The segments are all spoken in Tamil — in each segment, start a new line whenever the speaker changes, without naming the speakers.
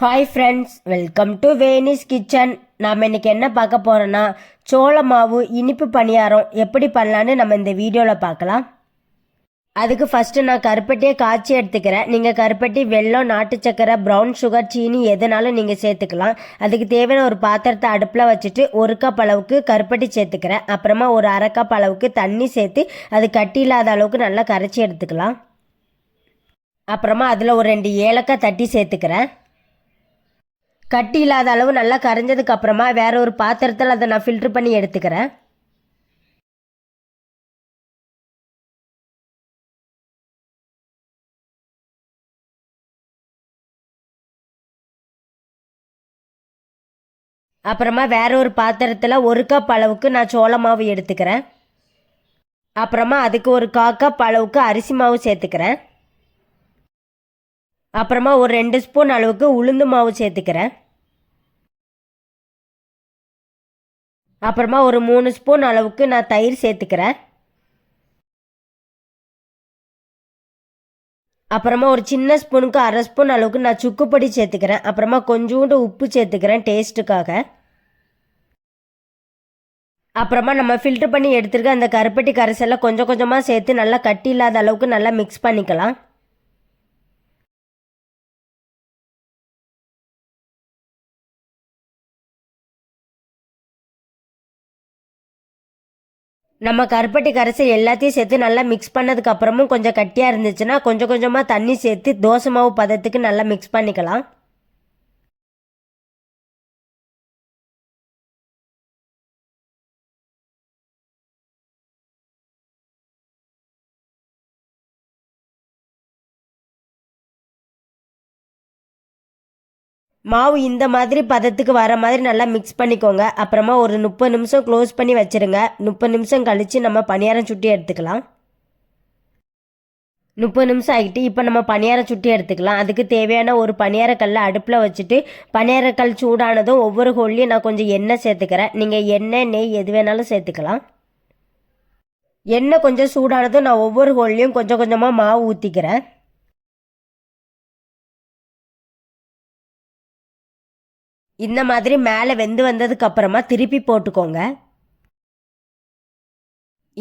Hi friends welcome to Veni's kitchen நாம் இன்னைக்கு என்ன பார்க்க போகிறோன்னா சோள மாவு இனிப்பு பணியாரம் எப்படி பண்ணலான்னு நம்ம இந்த வீடியோவில் பார்க்கலாம். அதுக்கு ஃபஸ்ட்டு நான் கருப்பட்டியை காய்ச்சி எடுத்துக்கிறேன். நீங்கள் கருப்பட்டி வெள்ளம் நாட்டு சக்கரை ப்ரௌன் சுகர் சீனி எதுனாலும் நீங்கள் சேர்த்துக்கலாம். அதுக்கு தேவையான ஒரு பாத்திரத்தை அடுப்பில் வச்சுட்டு ஒரு கப் அளவுக்கு கருப்பட்டி சேர்த்துக்கிறேன். அப்புறமா ஒரு அரை கப் அளவுக்கு தண்ணி சேர்த்து அது கட்டி இல்லாத அளவுக்கு நல்லா கரைச்சி எடுத்துக்கலாம். அப்புறமா அதில் ஒரு ரெண்டு ஏலக்காய் தட்டி சேர்த்துக்கிறேன். கட்டி இல்லாத அளவு நல்லா கரைஞ்சதுக்கு அப்புறமா வேற ஒரு பாத்திரத்தில் அதை நான் ஃபில்டர் பண்ணி எடுத்துக்கிறேன். அப்புறமா வேற ஒரு பாத்திரத்தில் ஒரு கப் அளவுக்கு நான் சோள மாவு எடுத்துக்கிறேன். அப்புறமா அதுக்கு ஒரு கா கப் அளவுக்கு அரிசி மாவு சேர்த்துக்கிறேன். அப்புறமா ஒரு ரெண்டு ஸ்பூன் அளவுக்கு உளுந்து மாவு சேர்த்துக்கிறேன். அப்புறமா ஒரு மூணு ஸ்பூன் அளவுக்கு நான் தயிர் சேர்த்துக்கிறேன். அப்புறமா ஒரு சின்ன ஸ்பூனுக்கு அரை ஸ்பூன் அளவுக்கு நான் சுக்குப்பொடி சேர்த்துக்கிறேன். அப்புறமா கொஞ்சோண்டு உப்பு சேர்த்துக்கிறேன் டேஸ்ட்டுக்காக. அப்புறமா நம்ம ஃபில்டர் பண்ணி எடுத்துருக்க அந்த கருப்பட்டி கரைசலை கொஞ்சம் கொஞ்சமாக சேர்த்து நல்லா கட்டி இல்லாத அளவுக்கு நல்லா மிக்ஸ் பண்ணிக்கலாம். நம்ம கருப்பட்டி கரைசல் எல்லாத்தையும் சேர்த்து நல்லா மிக்ஸ் பண்ணதுக்கு அப்புறமும் கொஞ்சம் கட்டியாக இருந்துச்சுன்னா கொஞ்சம் கொஞ்சமாக தண்ணி சேர்த்து தோசை மாவு பதத்துக்கு நல்லா மிக்ஸ் பண்ணிக்கலாம். மாவு இந்த மாதிரி பதத்துக்கு வர மாதிரி நல்லா மிக்ஸ் பண்ணிக்கோங்க. அப்புறமா ஒரு முப்பது நிமிஷம் க்ளோஸ் பண்ணி வச்சுருங்க. முப்பது நிமிஷம் கழித்து நம்ம பணியாரம் சுட்டி எடுத்துக்கலாம். முப்பது நிமிஷம் ஆகிட்டு இப்போ நம்ம பணியாரம் சுட்டி எடுத்துக்கலாம். அதுக்கு தேவையான ஒரு பணியாரக்கல்லை அடுப்பில் வச்சுட்டு பணியாரக்கல் சூடானதும் ஒவ்வொரு ஹோல்லையும் நான் கொஞ்சம் எண்ணெய் சேர்த்துக்கிறேன். நீங்கள் எண்ணெய் நெய் எது வேணாலும் சேர்த்துக்கலாம். எண்ணெய் கொஞ்சம் சூடானதும் நான் ஒவ்வொரு ஹோல்லையும் கொஞ்சம் கொஞ்சமாக மாவு ஊற்றிக்கிறேன் இந்த மாதிரி மேலே வெந்து வந்ததுக்கு அப்புறமா திருப்பி போட்டுக்கோங்க.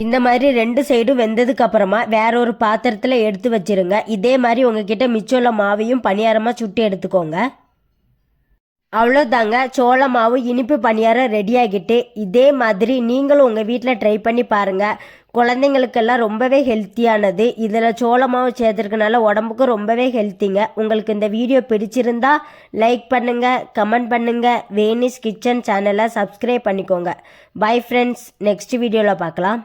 இந்த மாதிரி ரெண்டு சைடும் வெந்ததுக்கு அப்புறமா வேற ஒரு பாத்திரத்தில் எடுத்து வச்சிருங்க. இதே மாதிரி உங்ககிட்ட மிச்சம் உள்ள மாவையும் பணியாரமாக சுட்டு எடுத்துக்கோங்க. அவ்வளோதாங்க சோள மாவு இனிப்பு பணியாரம் ரெடி ஆகிட்டு இதே மாதிரி நீங்களும் உங்கள் வீட்டில் ட்ரை பண்ணி பாருங்கள் குழந்தைங்களுக்கெல்லாம் ரொம்பவே ஹெல்த்தியானது இதில் சோள மாவு சேர்த்துருக்கனால உடம்புக்கும் ரொம்பவே ஹெல்த்திங்க உங்களுக்கு இந்த வீடியோ பிடிச்சிருந்தா லைக் பண்ணுங்கள் கமெண்ட் பண்ணுங்கள் வேனிஸ் கிச்சன் சேனலை சப்ஸ்கிரைப் பண்ணிக்கோங்க. பை ஃப்ரெண்ட்ஸ் நெக்ஸ்ட் வீடியோவில் பார்க்கலாம்.